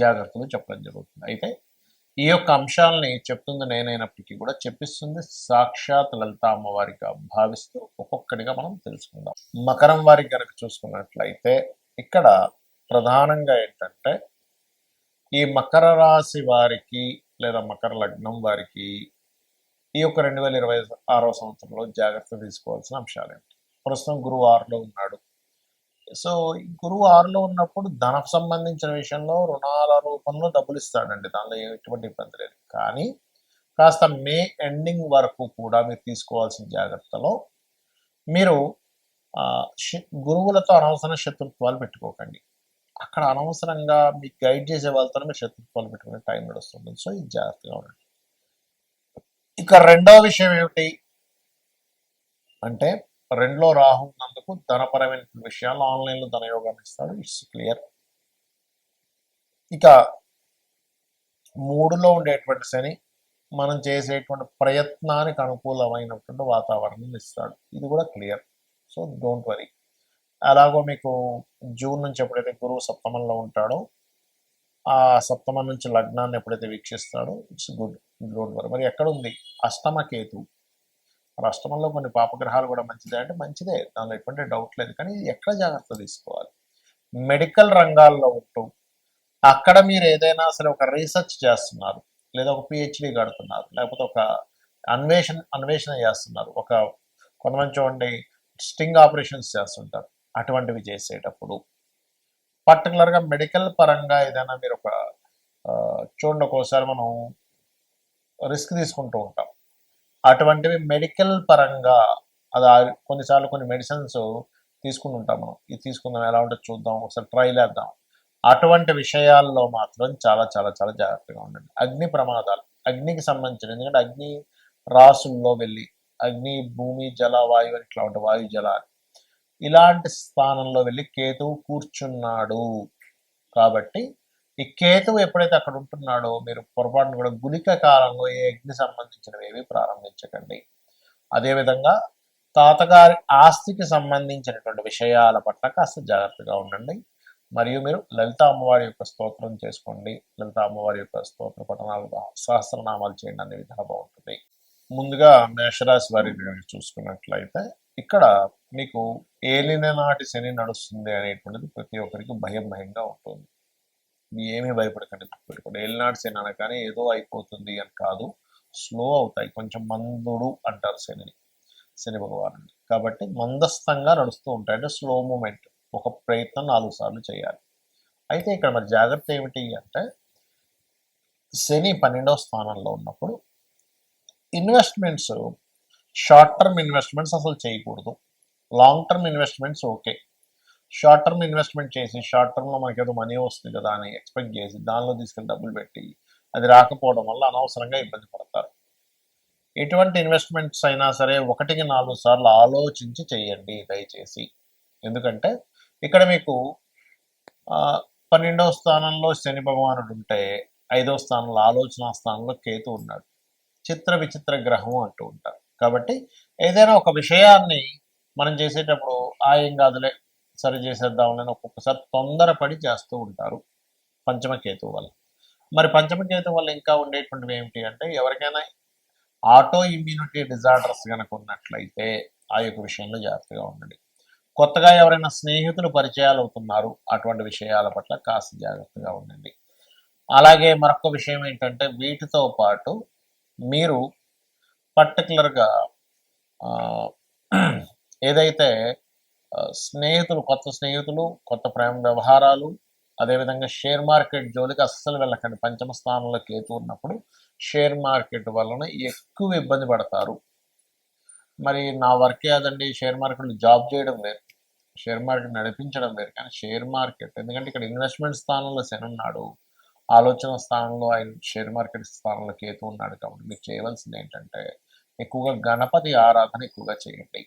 జాగ్రత్తలు చెప్పడం జరుగుతుంది. అయితే ఈ యొక్క అంశాలని చెప్తుంది నేనైనప్పటికీ కూడా చెప్పిస్తుంది సాక్షాత్ లలిత అమ్మవారిగా భావిస్తూ ఒక్కొక్కటిగా మనం తెలుసుకుందాం. మకరం వారికి కనుక చూసుకున్నట్లయితే ఇక్కడ ప్రధానంగా ఏంటంటే ఈ మకర రాశి వారికి లేదా మకర లగ్నం వారికి ఈ యొక్క రెండు వేల ఇరవై ఆరో సంవత్సరంలో జాగ్రత్త తీసుకోవాల్సిన అంశాలు ఏంటి? ప్రస్తుతం గురువు ఆరులో ఉన్నాడు. సో గురువు ఆరులో ఉన్నప్పుడు ధనకు సంబంధించిన విషయంలో రుణాల రూపంలో డబ్బులు ఇస్తాడండి దానిలో ఎటువంటి ఇబ్బంది లేదు. కానీ కాస్త మే ఎండింగ్ వరకు కూడా మీరు తీసుకోవాల్సిన జాగ్రత్తలో మీరు గురువులతో అనవసర శత్రుత్వాలు పెట్టుకోకండి. అక్కడ అనవసరంగా మీకు గైడ్ చేసే వాళ్ళతో మీరు శత్రుత్వాలు పెట్టుకునే టైం నడుస్తుంది. సో ఇది జాగ్రత్తగా ఉండండి. ఇక రెండవ విషయం ఏమిటి? అంటే రెండులో రాహు ఉన్నందుకు ధనపరమైన విషయాలు ఆన్లైన్లో ధనయోగాన్ని ఇస్తాడు. ఇట్స్ క్లియర్ ఇక మూడులో ఉండేటువంటి శని మనం చేసేటువంటి ప్రయత్నానికి అనుకూలమైనటువంటి వాతావరణం ఇస్తాడు. ఇది కూడా క్లియర్ సో డోంట్ వరీ అలాగో మీకు జూన్ నుంచి ఎప్పుడైతే గురువు సప్తమంలో ఉంటాడో ఆ సప్తమం నుంచి లగ్నాన్ని ఎప్పుడైతే వీక్షిస్తాడో ఇట్స్ గుడ్ డోంట్ వరీ మరి ఎక్కడ ఉంది అష్టమ కేతు. రాష్ట్రంలో కొన్ని పాపగ్రహాలు కూడా మంచిదే అంటే మంచిదే. దానిలో ఎటువంటి డౌట్ లేదు. కానీ ఎక్కడ జాగ్రత్త తీసుకోవాలి? మెడికల్ రంగాల్లో ఉంటూ అక్కడ మీరు ఏదైనా సరే ఒక రీసెర్చ్ చేస్తున్నారు లేదా ఒక పిహెచ్డి కడుతున్నారు లేకపోతే ఒక అన్వేషణ అన్వేషణ చేస్తున్నారు ఒక కొంతమంది చూడండి స్టింగ్ ఆపరేషన్స్ చేస్తుంటారు అటువంటివి చేసేటప్పుడు. పర్టికులర్గా మెడికల్ పరంగా ఏదైనా మీరు ఒక చూడండి ఒక్కోసారి మనం రిస్క్ తీసుకుంటూ ఉంటాం. అటువంటివి మెడికల్ పరంగా అది కొన్నిసార్లు కొన్ని మెడిసిన్స్ తీసుకుని ఉంటాం మనం. ఇది తీసుకుందాం ఎలా ఉంటుందో చూద్దాం ఒకసారి ట్రైల్ వేద్దాం అటువంటి విషయాల్లో మాత్రం చాలా చాలా చాలా జాగ్రత్తగా ఉండండి. అగ్ని ప్రమాదాలు అగ్నికి సంబంధించిన ఎందుకంటే అగ్ని రాసుల్లో వెళ్ళి అగ్ని భూమి జల వాయువు అని ఇట్లా ఉంటాయి వాయు జల ఇలాంటి స్థానంలో వెళ్ళి కేతువు కూర్చున్నాడు. కాబట్టి ఈ కేతువు ఎప్పుడైతే అక్కడ ఉంటున్నాడో మీరు పొరపాటును కూడా గుళిక కాలంలో ఏ అగ్ని సంబంధించినవి ఏవి ప్రారంభించకండి. అదేవిధంగా తాతగారి ఆస్తికి సంబంధించినటువంటి విషయాల పట్ల కాస్త జాగ్రత్తగా ఉండండి. మరియు మీరు లలిత అమ్మవారి యొక్క స్తోత్రం చేసుకోండి. లలిత అమ్మవారి యొక్క స్తోత్ర పఠనాలు సహస్రనామాలు చేయండి. అనే విధానం బాగుంటుంది. ముందుగా మేషరాశి వారి చూసుకున్నట్లయితే ఇక్కడ మీకు ఏలిన నాటి శని నడుస్తుంది అనేటువంటిది ప్రతి ఒక్కరికి భయం భయంగా ఉంటుంది. ఏమీ భయపడకండి. గుర్తుపెట్టుకోండి ఏలినాటి శని అనగానే ఏదో అయిపోతుంది అని కాదు స్లో అవుతాయి. కొంచెం మందుడు అంటారు శనిని శని భగవాను కాబట్టి మందస్థంగా నడుస్తూ ఉంటాయి. అంటే స్లో మూమెంట్ ఒక ప్రయత్నం నాలుగు సార్లు చేయాలి. అయితే ఇక్కడ మరి జాగ్రత్త ఏమిటి అంటే శని పన్నెండవ స్థానంలో ఉన్నప్పుడు ఇన్వెస్ట్మెంట్స్ షార్ట్ టర్మ్ ఇన్వెస్ట్మెంట్స్ అసలు చేయకూడదు. Long term investments okay. Short term investment చేసి షార్ట్ టర్మ్లో మనకి ఏదో మనీ వస్తుంది కదా అని ఎక్స్పెక్ట్ చేసి దానిలో తీసుకుని డబ్బులు పెట్టి అది రాకపోవడం వల్ల అనవసరంగా ఇబ్బంది పడతారు. ఎటువంటి ఇన్వెస్ట్మెంట్స్ అయినా సరే ఒకటికి నాలుగు సార్లు ఆలోచించి చేయండి దయచేసి. ఎందుకంటే ఇక్కడ మీకు పన్నెండవ స్థానంలో శని భగవానుడు ఉంటే ఐదవ స్థానంలో ఆలోచన స్థానంలో కేతు ఉన్నాడు. చిత్ర విచిత్ర గ్రహం అంటూ ఉంటారు. కాబట్టి ఏదైనా ఒక విషయాన్ని మనం చేసేటప్పుడు ఆ ఏం కాదులే సరి చేసేద్దామని ఒక్కొక్కసారి తొందరపడి చేస్తూ ఉంటారు పంచమకేతు వల్ల. మరి పంచమకేతు వల్ల ఇంకా ఉండేటువంటివి ఏమిటి అంటే ఎవరికైనా ఆటో ఇమ్యూనిటీ డిజార్డర్స్ కనుక ఉన్నట్లయితే ఆ యొక్క విషయంలో జాగ్రత్తగా ఉండండి. కొత్తగా ఎవరైనా స్నేహితులు పరిచయాలు అవుతున్నారు అటువంటి విషయాల పట్ల కాస్త జాగ్రత్తగా ఉండండి. అలాగే మరొక విషయం ఏంటంటే వీటితో పాటు మీరు పర్టికులర్గా ఏదైతే స్నేహితులు కొత్త స్నేహితులు కొత్త ప్రేమ వ్యవహారాలు అదేవిధంగా షేర్ మార్కెట్ జోలికి అస్సలు వెళ్ళకండి. పంచమ స్థానంలో కేతు ఉన్నప్పుడు షేర్ మార్కెట్ వలన ఎక్కువ ఇబ్బంది పడతారు. మరి నా వర్క్ కాదండి షేర్ మార్కెట్లో జాబ్ చేయడం వేరు షేర్ మార్కెట్ నడిపించడం వేరు కానీ షేర్ మార్కెట్ ఎందుకంటే ఇక్కడ ఇన్వెస్ట్మెంట్ స్థానంలో శని ఉన్నాడు. ఆలోచన స్థానంలో ఆయన షేర్ మార్కెట్ స్థానంలో కేతు ఉన్నాడు కాబట్టి మీరు చేయవలసింది ఏంటంటే ఎక్కువగా గణపతి ఆరాధన ఎక్కువగా చేయండి.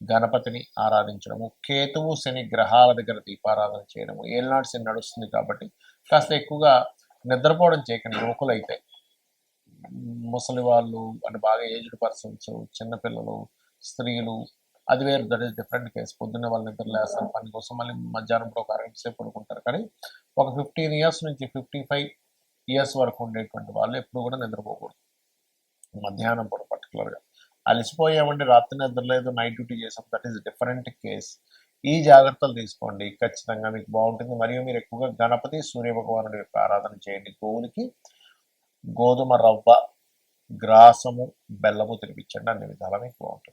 గణపతిని ఆరాధించడము కేతువు శని గ్రహాల దగ్గర దీపారాధన చేయడము ఏళ్ళనాడు శని నడుస్తుంది కాబట్టి కాస్త ఎక్కువగా నిద్రపోవడం చేయకండి యువకులైతే ముసలి వాళ్ళు అంటే బాగా ఏజ్డ్ పర్సన్స్ చిన్నపిల్లలు స్త్రీలు అది వేరు దట్ ఈస్ డిఫరెంట్ కేసు. పొద్దున్న వాళ్ళు నిద్ర లేస్తారు పని కోసం మళ్ళీ మధ్యాహ్నం కూడా ఒక అరగంట సేపు పడుకుంటారు. కానీ ఒక ఫిఫ్టీన్ ఇయర్స్ నుంచి ఫిఫ్టీ ఫైవ్ ఇయర్స్ వరకు ఉండేటువంటి వాళ్ళు ఎప్పుడు కూడా నిద్రపోకూడదు. మధ్యాహ్నం పూట పర్టికులర్గా. అలసిపోయామండి రాత్రి నిద్ర లేదు నైట్ డ్యూటీ చేసాం. దట్ ఈస్ డిఫరెంట్ కేస్ ఈ జాగ్రత్తలు తీసుకోండి. ఖచ్చితంగా మీకు బాగుంటుంది. మరియు మీరు ఎక్కువగా గణపతి సూర్య భగవానుడి యొక్క ఆరాధన చేయండి. గోవులకి గోధుమ రవ్వ గ్రాసము బెల్లము తినిపించండి. అన్ని విధాలా మీకు బాగుంటుంది.